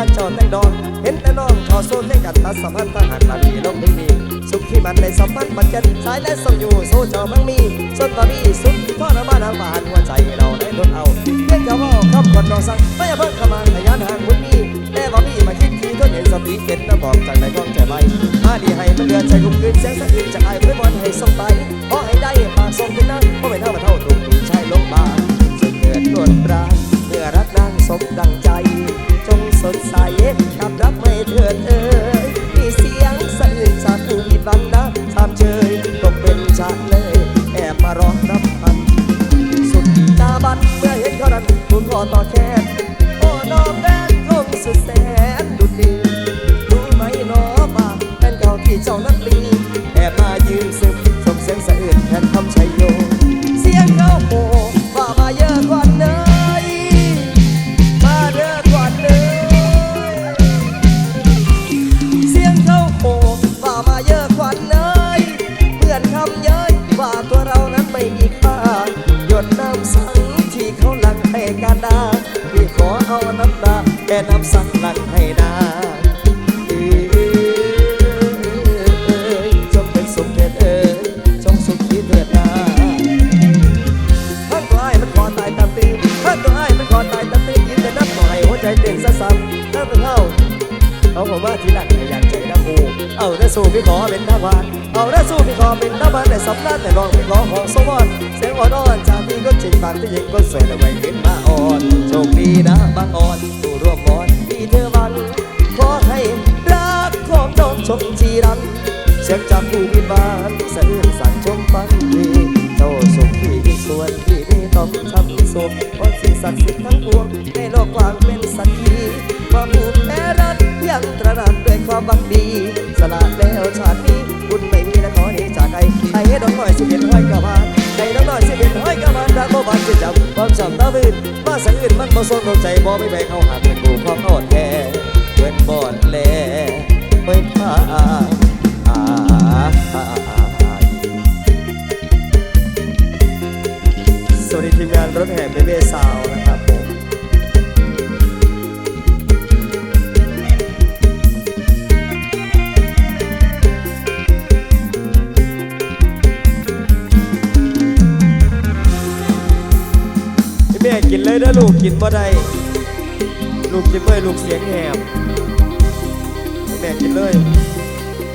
อแต่งดอกเห็นแต่น้องทอโซนในกันตัดสัมพันธ์ทหารตาดีลงไม่มีสุขที่มันในสัมพันธ์มันกันสายและส่งอยู่โซจ้ามังมีส่วนตอนี้สุดทอดมาทางบ้านหัวใจเราได้ทนเอาเพียงแค่ว่าคำก่อนนองสั่งไม่เพิ่งเข้ามาขยันห่างคุณนี่แต่ว่าพี่มาคิดทีทนเห็นสติเห็นน้ำบอกจากในกล้องใจใบมาดีให้มันเดือดใจกุมคืนเสียงสะอื้นจากไอ้เพื่อนบอลให้ส่งไปขอให้ได้ปากส่งถึงนั้นเพราะไม่เท่ามาเท่าถูกถูกใช้ลงมาสุดเกิดนวลปราณเมื่อรักนางสมดังใจ ดใสกับรักไม่เถิดเอ่ยมีเสียงสะอื้นจากผู้มีบันดาสามเชยตกเป็นชาติเลยแอบมาร้องรับพัน สุดตาบันเมื่อเห็นเขาดันคุณขอต่อแขนโอ้น้องแดนคงสุดแสนดุดเดือดรู้ไหมน้อมาเป็นเก่าที่เจ้านักลีแเอาได้สู้พี่ขอเป็นทวารเอาได้สู้พี่ขอเป็นทวารแต่สำนักแต่ลองพี่ขอของสวรรค์เสียงอ่อนอ่อนจากพี่ก็จริงบางที่ยิงก็สวยแต่ไม่ขึ้นมาอ่อนโชคดีนะบางอ่อนผู้ร่วมบอนที่เธอวันขอให้รักของน้องชมจีรันเสียงจากผู้บิบานสะอื้นสั่นชมฟังดีเจ้าสุขที่มีส่วนที่นี่ต้องทำสุขเพราะสิ่งศักดิ์สิทธิ์ทั้งปวงในโลกกว้างเป็นสักขีความผูกแม่รัก ยังตระหนักด้วยความบังดี สละแล้วชาตินี้คุณไม่มีและขอหนีจากไกลให้ดอกน้อยสิเป็นห้อยกระบาลให้ดอกน้อยสิเป็นห้อยกระบาลรักบ่บานจะจับความจำตาพื้นมาสังอื่นมันบ่สนใจบ่ไม่ไปเข้าหักเป็นกูความอ่อนแก่เพื่อนบ่อนแลเมื่อพาสวัสดีทีมงานรถแห่เบเบ้ซาวนะครับผม เลยนะลูกกินบ่ได้ลูกกินเมื่อยลูกเสียงแหบแม่กินเลย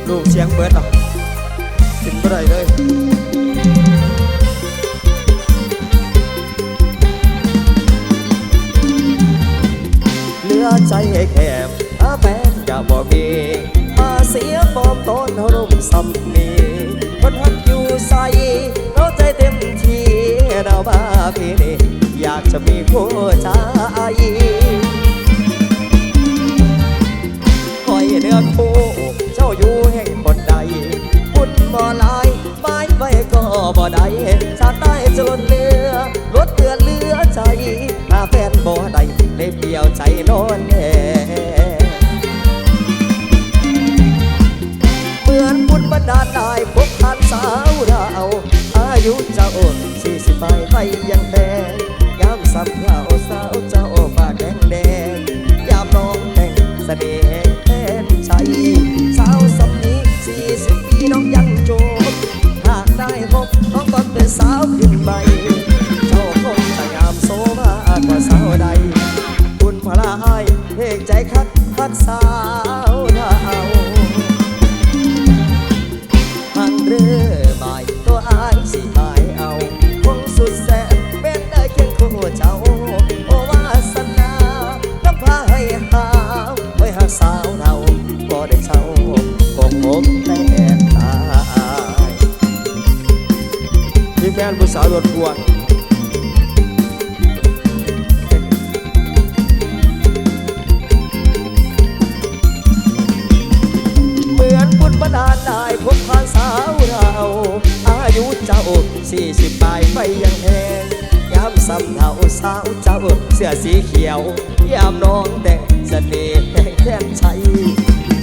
ลูกเสียงเบิดอะกินบ่ได้เลยเหลือใจให้แคบถ้าแฟนก็บ่มีมาเสียฟอมต้นรุมซ้ำนีคนหักอยู่ใส่เราใจเต็มที่เราบ้าพี่นี่ากจะมีผู้ใจคอยเนื้อคู่เจ้าอยู่แห่งคนใดคุณบ่ลายไม้ไว้ก็บ่ได้ชาติใต้จะล้นเรือรถเตือนเลือใจถ้าแฟนบ่ได้เลยเปลี่ยวใจนอนแน่เหมือนบุญบันดาลได้พบผ่านสาวเราอายุเจ้าสี่สิบไปไปยังแดงามสับเล่าสาวเจ้าปากแดงแดงยามน้องแต่งเสน่ห์ นผู้สาวรถทัวร์เหมือนบุญบันดาลได้พบผ่านสาวเรา อายุเจ้าสี่สิบปลายไปยังแหงยามสำเนาสาวเจ้าเสื้อสีเขียวยามน้องแต่งเสน่ห์แห่งแค่นชัย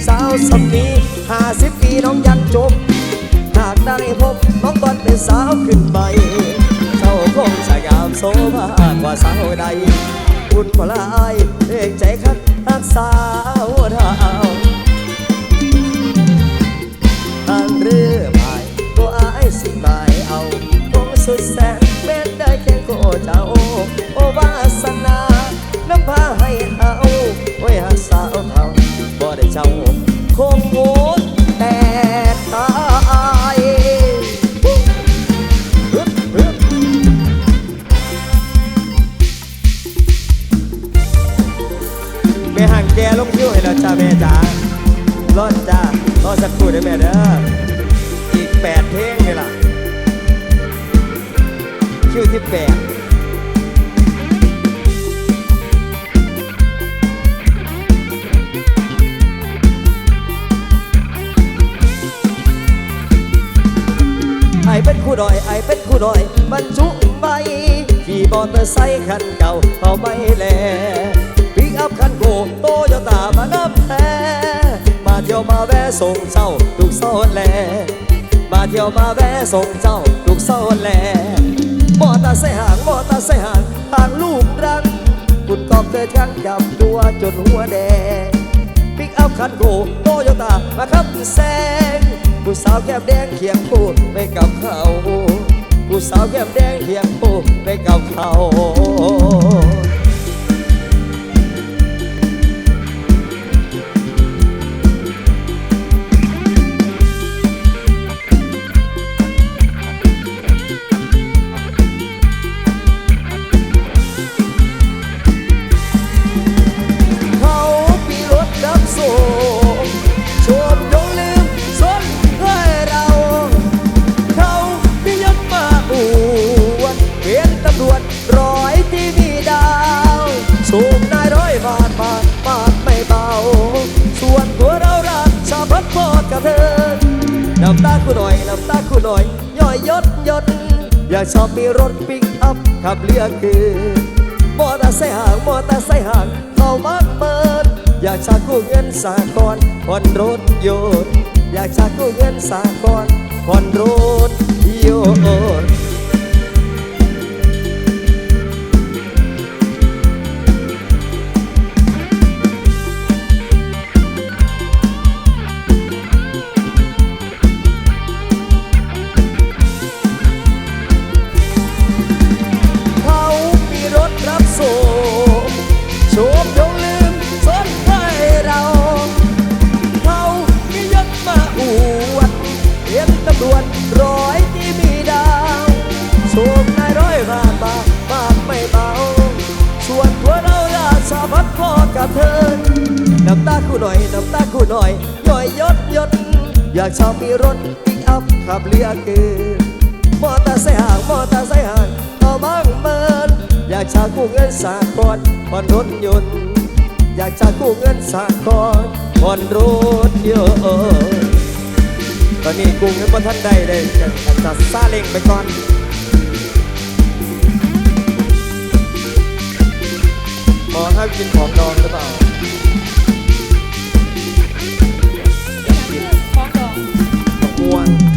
สาวสำนี้ห้าสิบปีน้องยังจบหากได้พบน้องตอนเป็นสาวขึ้นให โซมากกว่าสาวใดคุณพลายเพลงใจคัดรักากสาวเราทางเรือไปก็อายสิหมายเอาคงสุดแสนเป็นได้แค่โกเจ้า โอวาสนา น้ำพาให้ เป็นคู่ดอยไอเป็นคู่ดอยบรรจุใบขี่มอเตอร์ไซค์คันเก่าเอาไม่แลปิกอัพคันโกโตโยต้ามาน้ำแท้มาเที่ยวมาแวะส่งเจ้าทุกเศร้าแลมาเที่ยวมาแวะส่งเจ้าทุกเศร้าแลมอเตอร์ไซค์ห่างมอเตอร์ไซค์ห่างห่างลูกรังคุณตอบเธอช่างจับตัวจนหัวแดงปิกอัพคันโกโตโยต้ามาขับแซง ผู้สาวแก้มแดงเคียงคู่ไปกับเขา ผู้สาวแก้มแดงเคียงคู่ไปกับเขาเขา อยากชอบมีรถปิกอัพขับเรือคือมอเตอร์ไซค์ห่างมอเตอร์ไซค์ห่างเขามากเมินอยากชากู้เงินสากลผ่อนรถยนต์อยากชากกู้เงินสากลผ่อนรถยนต์ งินสะกอนผ่อนรถเยอะตอนนี้กุ้งยังบ่ทันได้เลยจะซาเล่งไปก่อนมอถ้ากินของดองหรือเปล่าของดองม่วง